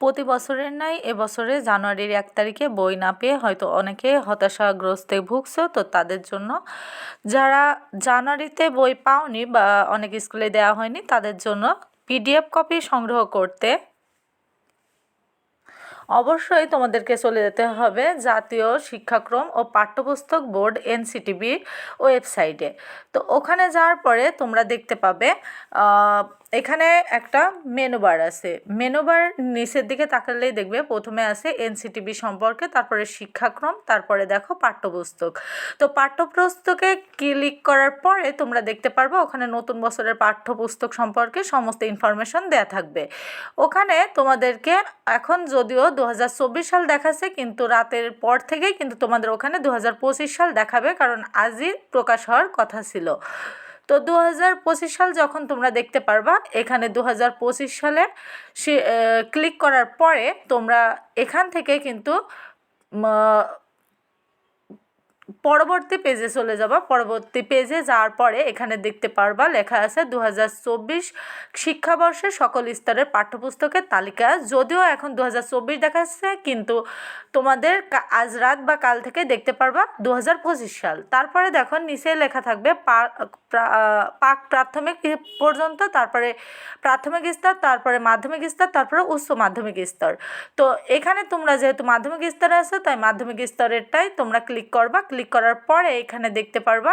প্রতি বছরের ন্যায় এবছরে জানুয়ারির এক তারিখে বই না পেয়ে হয়তো অনেকে হতাশাগ্রস্তে ভুগছো। তো তাদের জন্য যারা জানুয়ারিতে বই পাওনি বা অনেক স্কুলে দেওয়া হয়নি, তাদের জন্য পিডিএফ কপি সংগ্রহ করতে অবশ্যই তোমাদেরকে চলে যেতে হবে জাতীয় শিক্ষাক্রম ও পাঠ্যপুস্তক বোর্ড এনসিটিবি ওয়েবসাইটে। তো ওখানে যাওয়ার পরে তোমরা দেখতে পাবে এখানে একটা মেনু বার আছে। মেনু বার নিচের দিকে তাকালেই দেখবে প্রথমে আছে এনসিটিভি সম্পর্কে, তারপরে শিক্ষাক্রম, তারপরে দেখো পাঠ্যপুস্তক। তো পাঠ্যপুস্তকে ক্লিক করার পরে তোমরা দেখতে পারবে ওখানে নতুন বছরের পাঠ্যপুস্তক সম্পর্কে সমস্ত ইনফরমেশন দেয়া থাকবে। ওখানে তোমাদেরকে এখন যদিও দু হাজার চব্বিশ সাল দেখাচ্ছে, কিন্তু রাতের পর থেকেই কিন্তু তোমাদের ওখানে দু হাজার পঁচিশ সাল দেখাবে, কারণ আজই প্রকাশ হওয়ার কথা ছিল। তো দু হাজার পঁচিশ সাল যখন তোমরা দেখতে পারবা, এখানে দু হাজার পঁচিশ সালে সে ক্লিক করার পরে তোমরা এখান থেকে কিন্তু পরবর্তী পেজে চলে যাবা। পরবর্তী পেজে যাওয়ার পরে এখানে দেখতে পারবা লেখা আছে দু হাজার চব্বিশ শিক্ষাবর্ষে সকল স্তরের পাঠ্যপুস্তকের তালিকা। যদিও এখন দু চব্বিশ দেখাচ্ছে, কিন্তু তোমাদের আজ রাত বা কাল থেকে দেখতে পারবা দু হাজার পঁচিশ সাল। তারপরে দেখো, নিচে লেখা থাকবে পাক প্রাথমিক পর্যন্ত, তারপরে প্রাথমিক স্তর, তারপরে মাধ্যমিক স্তর, তারপরে উচ্চ মাধ্যমিক স্তর। তো এখানে তোমরা যেহেতু মাধ্যমিক স্তরে আছো, তাই মাধ্যমিক স্তরেরটাই তোমরা ক্লিক করবা। ক্লিক করার পরে এখানে দেখতে পারবা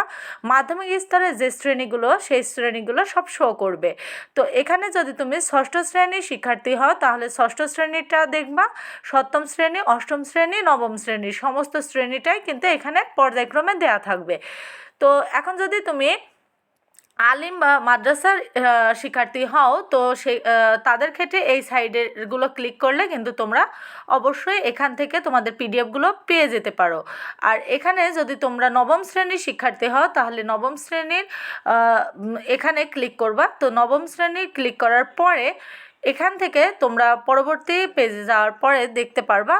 মাধ্যমিক স্তরে যে শ্রেণীগুলো, সেই শ্রেণীগুলো সব শো করবে। তো এখানে যদি তুমি ষষ্ঠ শ্রেণির শিক্ষার্থী হও, তাহলে ষষ্ঠ শ্রেণীটা দেখবা, সপ্তম শ্রেণি, অষ্টম শ্রেণি, নবম শ্রেণি, সমস্ত শ্রেণীটাই কিন্তু এখানে পর্যায়ক্রমে দেয়া থাকবে। তো এখন যদি তুমি আলিম বা মাদ্রাসার শিক্ষার্থী হও, তো সে তাদের ক্ষেত্রে এই সাইডেরগুলো ক্লিক করলে কিন্তু তোমরা অবশ্যই এখান থেকে তোমাদের পিডিএফগুলো পেয়ে যেতে পারো। আর এখানে যদি তোমরা নবম শ্রেণির শিক্ষার্থী হও, তাহলে নবম শ্রেণির এখানে ক্লিক করবা। তো নবম শ্রেণির ক্লিক করার পরে এখান থেকে তোমরা পরবর্তী পেজে যাওয়ার পরে দেখতে পারবা,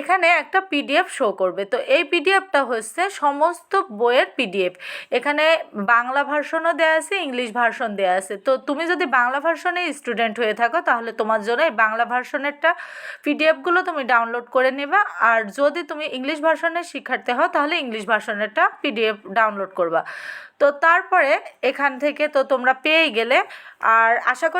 এখানে একটা পিডিএফ শো করবে। তো এই পিডিএফটা হচ্ছে সমস্ত বইয়ের পিডিএফ এখানে বাংলা ভার্সনও দেওয়া আছে, ইংলিশ ভার্সন দেওয়া আছে। তো তুমি যদি বাংলা ভার্সনে স্টুডেন্ট হয়ে থাকো, তাহলে তোমার জন্য এই বাংলা ভার্সনেরটা পিডিএফগুলো তুমি ডাউনলোড করে নেবে। আর যদি তুমি ইংলিশ ভার্সনের শিক্ষার্থী হও, তাহলে ইংলিশ ভার্সনেরটা পিডিএফ ডাউনলোড করবা। তো তারপরে এখান থেকে তো তোমরা পেয়ে গেলে। আর আশা করি